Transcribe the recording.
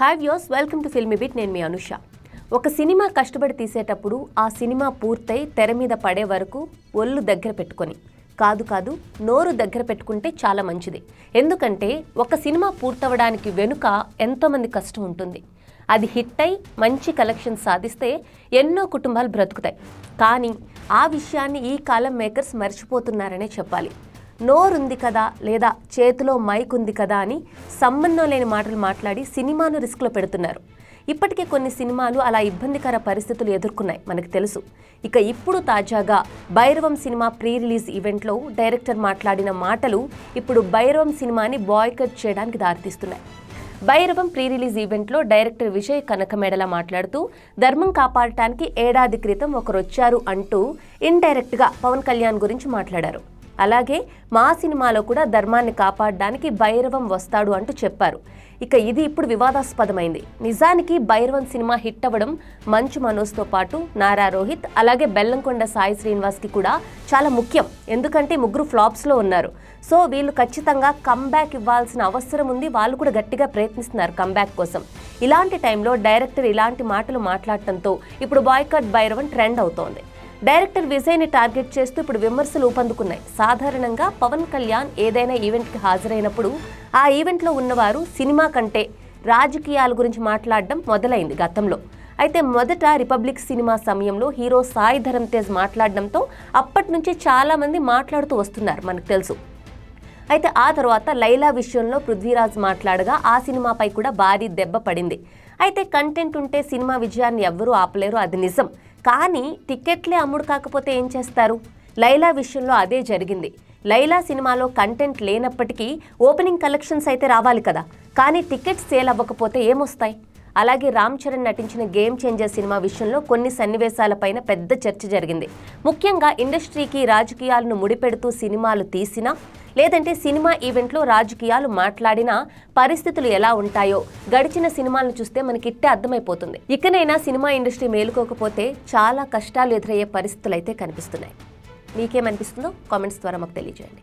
Hi views welcome to filmy bit నేను మీ అనుష. ఒక సినిమా కష్టపడి తీసేటప్పుడు ఆ సినిమా పూర్తయి తెర మీద పడే వరకు ఒళ్ళు దగ్గర పెట్టుకొని కాదు కాదు నోరు దగ్గర పెట్టుకుంటే చాలా మంచిది. ఎందుకంటే ఒక సినిమా పూర్తవడానికి వెనుక ఎంతోమంది కష్టం ఉంటుంది. అది హిట్ అయి మంచి కలెక్షన్ సాధిస్తే ఎన్నో కుటుంబాలు బ్రతుకుతాయి. కానీ ఆ విషయాన్ని ఈ కాలం మేకర్స్ మర్చిపోతున్నారనే చెప్పాలి. నోరుంది కదా లేదా చేతిలో మైక్ ఉంది కదా అని సంబంధం లేని మాటలు మాట్లాడి సినిమాను రిస్క్లో పెడుతున్నారు. ఇప్పటికే కొన్ని సినిమాలు అలా ఇబ్బందికర పరిస్థితులు ఎదుర్కొన్నాయి మనకు తెలుసు. ఇక ఇప్పుడు తాజాగా భైరవం సినిమా ప్రీ రిలీజ్ ఈవెంట్లో డైరెక్టర్ మాట్లాడిన మాటలు ఇప్పుడు భైరవం సినిమాని బాయ్కట్ చేయడానికి దారితీస్తున్నాయి. భైరవం ప్రీ రిలీజ్ ఈవెంట్లో డైరెక్టర్ విజయ్ కనకమేడల మాట్లాడుతూ ధర్మం కాపాడటానికి ఏడాది క్రితం ఒకరు వచ్చారు అంటూ ఇండైరెక్ట్గా పవన్ కళ్యాణ్ గురించి మాట్లాడారు. అలాగే మా సినిమాలో కూడా ధర్మాన్ని కాపాడడానికి భైరవం వస్తాడు అంటూ చెప్పారు. ఇక ఇది ఇప్పుడు వివాదాస్పదమైంది. నిజానికి భైరవం సినిమా హిట్ అవ్వడం మంచు మనోజ్తో పాటు నారా రోహిత్ అలాగే బెల్లంకొండ సాయి శ్రీనివాస్కి కూడా చాలా ముఖ్యం. ఎందుకంటే ముగ్గురు ఫ్లాప్స్లో ఉన్నారు. సో వీళ్ళు ఖచ్చితంగా కమ్బ్యాక్ ఇవ్వాల్సిన అవసరం ఉంది. వాళ్ళు కూడా గట్టిగా ప్రయత్నిస్తున్నారు కమ్బ్యాక్ కోసం. ఇలాంటి టైంలో డైరెక్టర్ ఇలాంటి మాటలు మాట్లాడటంతో ఇప్పుడు బాయ్కట్ భైరవన్ ట్రెండ్ అవుతోంది. డైరెక్టర్ విజయ్ని టార్గెట్ చేస్తూ ఇప్పుడు విమర్శలు ఊపందుకున్నాయి. సాధారణంగా పవన్ కళ్యాణ్ ఏదైనా ఈవెంట్కి హాజరైనప్పుడు ఆ ఈవెంట్లో ఉన్నవారు సినిమా కంటే రాజకీయాల గురించి మాట్లాడడం మొదలైంది గతంలో. అయితే మొదట రిపబ్లిక్ సినిమా సమయంలో హీరో సాయి ధరమ్ తేజ్ మాట్లాడడంతో అప్పటి నుంచి చాలామంది మాట్లాడుతూ వస్తున్నారు మనకు తెలుసు. అయితే ఆ తర్వాత లైలా విషయంలో పృథ్వీరాజ్ మాట్లాడగా ఆ సినిమాపై కూడా భారీ దెబ్బ పడింది. అయితే కంటెంట్ ఉంటే సినిమా విజయాన్ని ఎవ్వరూ ఆపలేరు అది నిజం. కానీ టికెట్లే అమ్ముడు కాకపోతే ఏం చేస్తారు? లైలా విషయంలో అదే జరిగింది. లైలా సినిమాలో కంటెంట్ లేనప్పటికీ ఓపెనింగ్ కలెక్షన్స్ అయితే రావాలి కదా. కానీ టికెట్స్ సేల్ అవ్వకపోతే ఏమొస్తాయి? అలాగే రామ్ చరణ్ నటించిన గేమ్ చేంజర్ సినిమా విషయంలో కొన్ని సన్నివేశాలపైన పెద్ద చర్చ జరిగింది. ముఖ్యంగా ఇండస్ట్రీకి రాజకీయాలను ముడిపెడుతూ సినిమాలు తీసినా లేదంటే సినిమా ఈవెంట్లో రాజకీయాలు మాట్లాడినా పరిస్థితులు ఎలా ఉంటాయో గడిచిన సినిమాలను చూస్తే మనకిట్టే అర్థమైపోతుంది. ఇకనైనా సినిమా ఇండస్ట్రీ మేలుకోకపోతే చాలా కష్టాలు ఎదురయ్యే పరిస్థితులు అయితే కనిపిస్తున్నాయి. మీకేమనిపిస్తుందో కామెంట్స్ ద్వారా మాకు తెలియజేయండి.